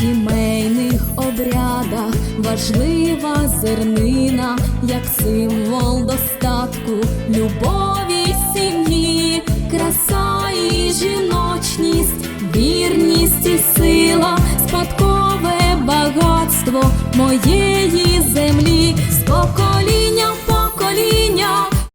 сімейних обрядах. Важлива зернина, як символ достатку, любові сім'ї, краса і жіночність, вірність і сила, спадкове багатство моєї